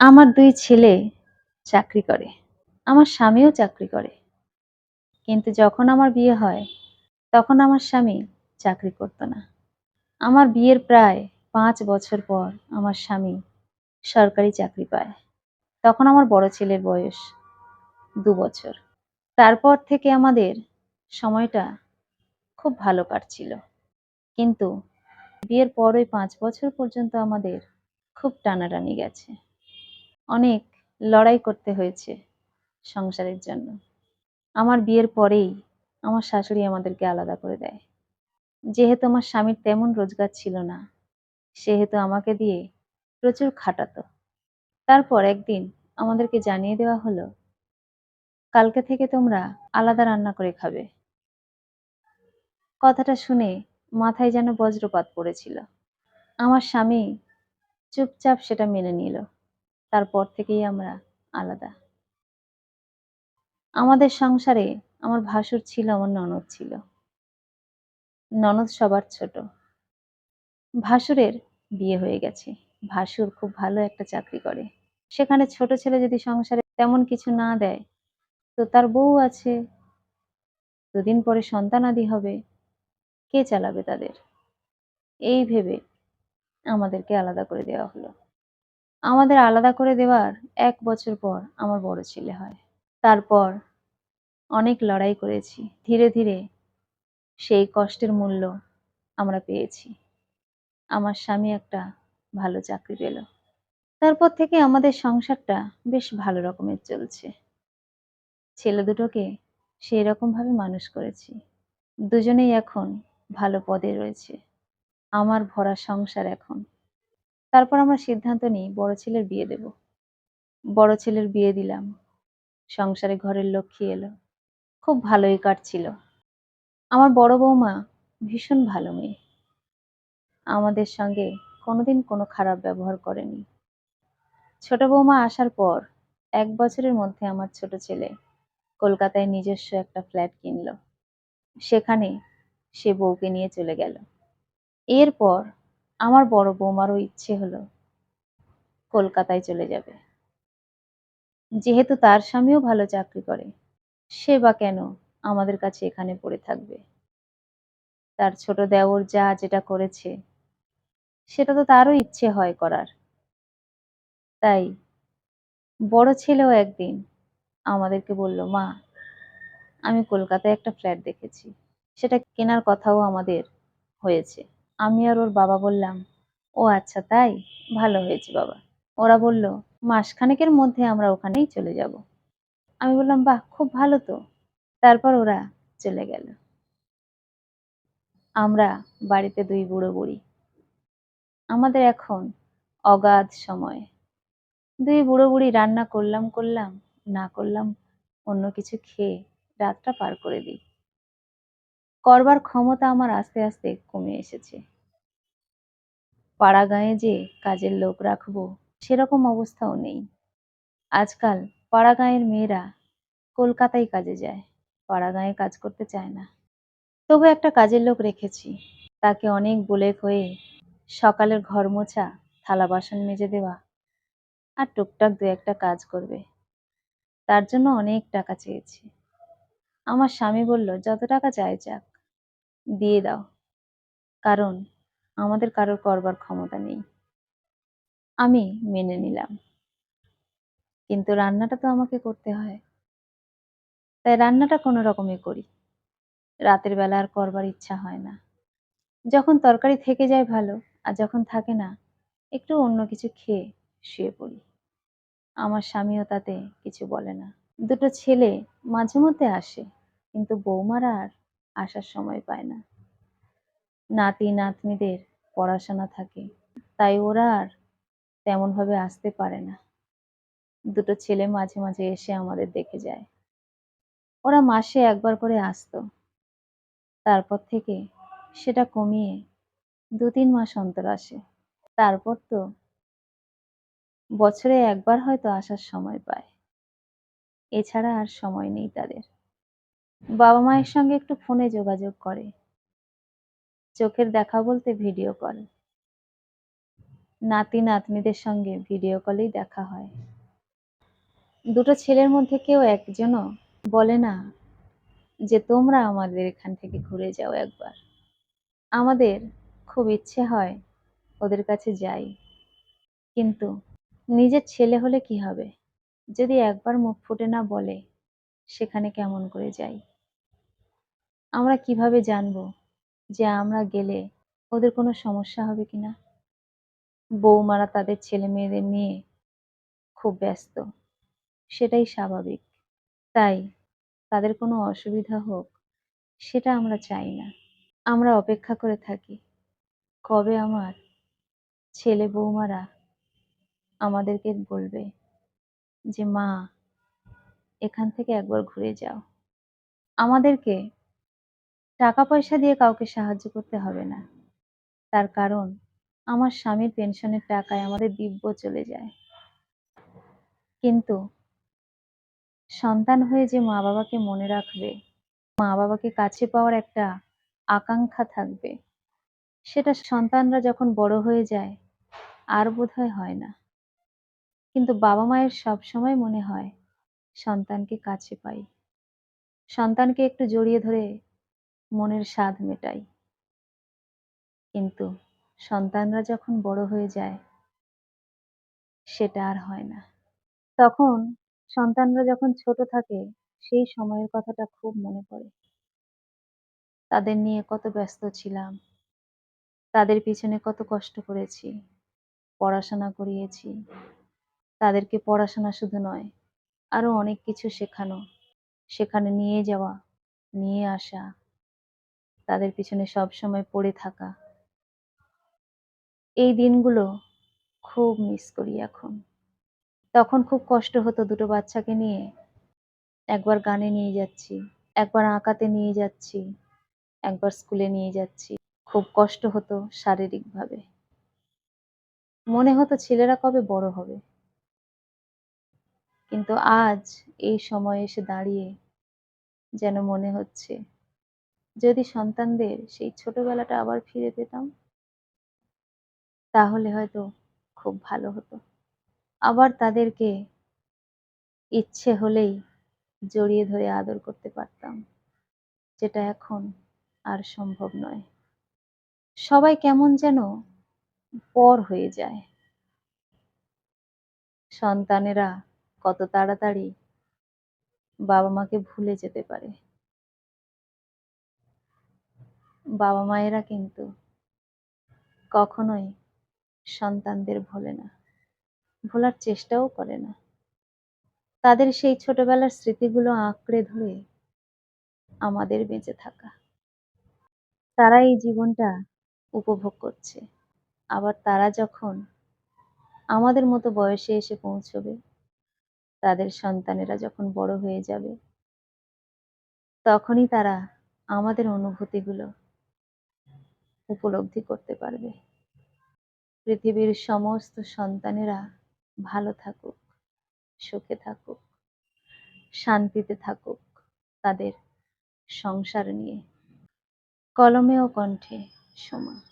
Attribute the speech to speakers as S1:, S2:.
S1: আমার দুই ছেলে চাকরি করে। আমার স্বামীও চাকরি করে। কিন্তু যখন আমার বিয়ে হয়, তখন আমার স্বামী চাকরি করত না। আমার বিয়ের প্রায় পাঁচ বছর পর আমার স্বামী সরকারি চাকরি পায়। তখন আমার বড় ছেলের বয়স দু বছর। তারপর থেকে আমাদের সময়টা খুব ভালো কাটছিল। কিন্তু বিয়ের পর ওই ৫ বছর পর্যন্ত আমাদের খুব টানাটানি গেছে। অনেক লড়াই করতে হয়েছে সংসারের জন্য। আমার বিয়ের পরেই আমার শাশুড়ি আমাদেরকে আলাদা করে দেয়। যেহেতু আমার স্বামীর তেমন রোজগার ছিল না, সেহেতু আমাকে দিয়ে প্রচুর খাটাতো। তারপর একদিন আমাদেরকে জানিয়ে দেওয়া হলো, কালকে থেকে তোমরা আলাদা রান্না করে খাবে। কথাটা শুনে মাথায় যেন বজ্রপাত পড়েছিল। আমার স্বামী চুপচাপ সেটা মেনে নিল। তারপর থেকেই আমরা আলাদা। আমাদের সংসারে আমার ভাসুর ছিল, আমার ননদ ছিল। ননদ সবার ছোট। ভাসুরের বিয়ে হয়ে গেছে। ভাসুর খুব ভালো একটা চাকরি করে। সেখানে ছোট ছেলে যদি সংসারে তেমন কিছু না দেয়, তো তার বউ আছে। দুদিন পরে সন্তানাদি হবে। কে চালাবে তাদের? এই ভেবে আমাদেরকে আলাদা করে দেওয়া হলো। আমাদের আলাদা করে দেওয়ার এক বছর পর আমার বড় ছেলে হয়। তারপর অনেক লড়াই করেছি। ধীরে, ধীরে সেই কষ্টের মূল্য আমরা পেয়েছি। আমার স্বামী একটা ভালো চাকরি পেল। তারপর থেকে আমাদের সংসারটা বেশ ভালো রকমের চলছে। ছেলে দুটোকে সেই রকমভাবে মানুষ করেছি। দুজনেই এখন ভালো পদে রয়েছে। আমার ভরা সংসার এখন। তারপর আমরা সিদ্ধান্ত নিই, বড় ছেলের বিয়ে দেব। বড় ছেলের বিয়ে দিলাম। সংসারে ঘরের লক্ষ্মী এলো। খুব ভালোই কাটছিল। আমার বড় বৌমা ভীষণ ভালো মেয়ে। আমাদের সঙ্গে কোনোদিন কোনো খারাপ ব্যবহার করেনি। ছোট বৌমা আসার পর এক বছরের মধ্যে আমার ছোট ছেলে কলকাতায় নিজস্ব একটা ফ্ল্যাট কিনল। সেখানে সে বউকে নিয়ে চলে গেল। এরপর আমার বড় বৌমারও ইচ্ছে হলো কলকাতায় চলে যাবে। যেহেতু তার স্বামীও ভালো চাকরি করে, সে বা কেন আমাদের কাছে এখানে পড়ে থাকবে? তার ছোট দেওর যা যেটা করেছে, সেটা তো তারও ইচ্ছে হয় করার। তাই বড় ছেলেও একদিন আমাদেরকে বলল, মা আমি কলকাতায় একটা ফ্ল্যাট দেখেছি। সেটা কেনার কথাও আমাদের হয়েছে। আমি আর ওর বাবা বললাম, ও আচ্ছা তাই? ভালো হয়েছে বাবা। ওরা বলল, মাসখানেকের মধ্যে আমরা ওখানেই চলে যাব। আমি বললাম, বাহ! খুব ভালো তো। তারপর ওরা চলে গেল। আমরা বাড়িতে দুই বুড়ো বুড়ি। আমাদের এখন অগাধ সময়। দুই বুড়ো বুড়ি রান্না করলাম করলাম, না করলাম অন্য কিছু খেয়ে রাতটা পার করে দিই। করবার ক্ষমতা আমার আস্তে, আস্তে কমে এসেছে। পাড়া গাঁয়ে যে কাজের লোক রাখব, সেরকম অবস্থাও নেই। আজকাল পাড়া গাঁয়ের মেয়েরা কলকাতায় কাজে যায়। পাড়া গাঁয়ে কাজ করতে চায় না। তবু একটা কাজের লোক রেখেছি। তাকে অনেক বলে কয়ে সকালের ঘর মোছা, থালা বাসন মেজে দেওয়া আর টুকটাক দু একটা কাজ করবে। তার জন্য অনেক টাকা চেয়েছি। আমার স্বামী বলল, যত টাকা চাই যাক দিয়ে দাও। কারণ আমাদের কারোর করবার ক্ষমতা নেই। আমি মেনে নিলাম। কিন্তু রান্নাটা তো আমাকে করতে হয়। তাই রান্নাটা কোনো রকমে করি। রাতের বেলা আর করবার ইচ্ছা হয় না। যখন তরকারি থেকে যায় ভালো, আর যখন থাকে না, একটু অন্য কিছু খেয়ে শুয়ে পড়ি। আমার স্বামীও তাতে কিছু বলে না। দুটো ছেলে মাঝে মধ্যে আসে, কিন্তু বৌমারা আর আসার সময় পায় না। নাতি নাতনিদের পড়াশোনা থাকে, তাই ওরা আর তেমনভাবে আসতে পারে না। দুটো ছেলে মাঝে মাঝে এসে আমাদের দেখে যায়। ওরা মাসে একবার করে আসতো। তারপর থেকে সেটা কমিয়ে দু তিন মাস অন্তর আসে। তারপর তো বছরে একবার হয়তো আসার সময় পায়। এছাড়া আর সময় নেই তাদের। বাবা মায়ের সঙ্গে একটু ফোনে যোগাযোগ করে। চোখের দেখা বলতে ভিডিও কল। নাতি নাতনিদের সঙ্গে ভিডিও কলেই দেখা হয়। দুটো ছেলের মধ্যে কেউ একজনও বলে না যে, তোমরা আমাদের এখান থেকে ঘুরে যাও একবার। আমাদের খুব ইচ্ছে হয় ওদের কাছে যাই। কিন্তু নিজের ছেলে হলে কি হবে? যদি একবার মুখ ফুটে না বলে, সেখানে কেমন করে যাই? আমরা কীভাবে জানব যে আমরা গেলে ওদের কোনো সমস্যা হবে কি না বৌমারা তাদের ছেলে মেয়েদের নিয়ে খুব ব্যস্ত। সেটাই স্বাভাবিক। তাই তাদের কোনো অসুবিধা হোক, সেটা আমরা চাই না। আমরা অপেক্ষা করে থাকি, কবে আমার ছেলে বৌমারা আমাদেরকে বলবে যে, মা, এখান থেকে একবার ঘুরে যাও। আমাদেরকে টাকা পয়সা দিয়ে কাউকে সাহায্য করতে হবে না। তার কারণ, আমার স্বামীর পেনশনের টাকায় আমাদের দিব্য চলে যায়। কিন্তু, সন্তান হয়ে যে মা বাবাকে মনে রাখবে মা বাবাকে কাছে পাওয়ার একটা আকাঙ্ক্ষা থাকবে, সেটা সন্তানরা যখন বড় হয়ে যায়, আর বোধহয় হয় না। কিন্তু বাবা মায়ের সবসময় মনে হয়, সন্তানকে কাছে পাই। সন্তানকে একটু জড়িয়ে ধরে মনের স্বাদ মেটাই। কিন্তু সন্তানরা যখন বড় হয়ে যায়, সেটা আর হয় না। তখন সন্তানরা যখন ছোট থাকে, সেই সময়ের কথাটা খুব মনে পড়ে। তাদের নিয়ে কত ব্যস্ত ছিলাম, তাদের পিছনে কত কষ্ট করেছি, পড়াশোনা করিয়েছি। তাদেরকে পড়াশোনা শুধু নয়, আরও অনেক কিছু শেখানো, সেখানে নিয়ে যাওয়া, নিয়ে আসা তাদের পিছনে সব সময় পড়ে থাকা। এই দিনগুলো খুব মিস করি এখন। তখন খুব কষ্ট হতো দুটো বাচ্চাকে নিয়ে। একবার গানে নিয়ে যাচ্ছি, একবার আঁকাতে নিয়ে যাচ্ছি, একবার স্কুলে নিয়ে যাচ্ছি। খুব কষ্ট হতো শারীরিকভাবে। মনে হতো ছেলেরা কবে বড় হবে। কিন্তু আজ এই সময় এসে দাঁড়িয়ে যেন মনে হচ্ছে যদি সন্তানদের সেই ছোটবেলাটা আবার ফিরে পেতাম, তাহলে হয়তো খুব ভালো হতো। আবার তাদেরকে ইচ্ছে হলেই জড়িয়ে ধরে আদর করতে পারতাম, যেটা এখন আর সম্ভব নয়। সবাই কেমন যেন পর হয়ে যায়। সন্তানেরা কত তাড়াতাড়ি বাবা মাকে ভুলে যেতে পারে। বাবা মায়েরা কিন্তু কখনোই সন্তানদের ভোলে না, ভোলার চেষ্টাও করে না। তাদের সেই ছোটবেলার স্মৃতিগুলো আঁকড়ে ধরে আমাদের বেঁচে থাকা। তারা এই জীবনটা উপভোগ করছে। আবার তারা যখন আমাদের মতো বয়সে এসে পৌঁছবে, তাদের সন্তানেরা যখন বড় হয়ে যাবে, তখনই তারা আমাদের অনুভূতিগুলো উপলব্ধি করতে পারবে। পৃথিবীর সমস্ত সন্তানেরা ভালো থাকুক, সুখে থাকুক, শান্তিতে থাকুক তাদের সংসার নিয়ে। কলমে ও কণ্ঠে সময়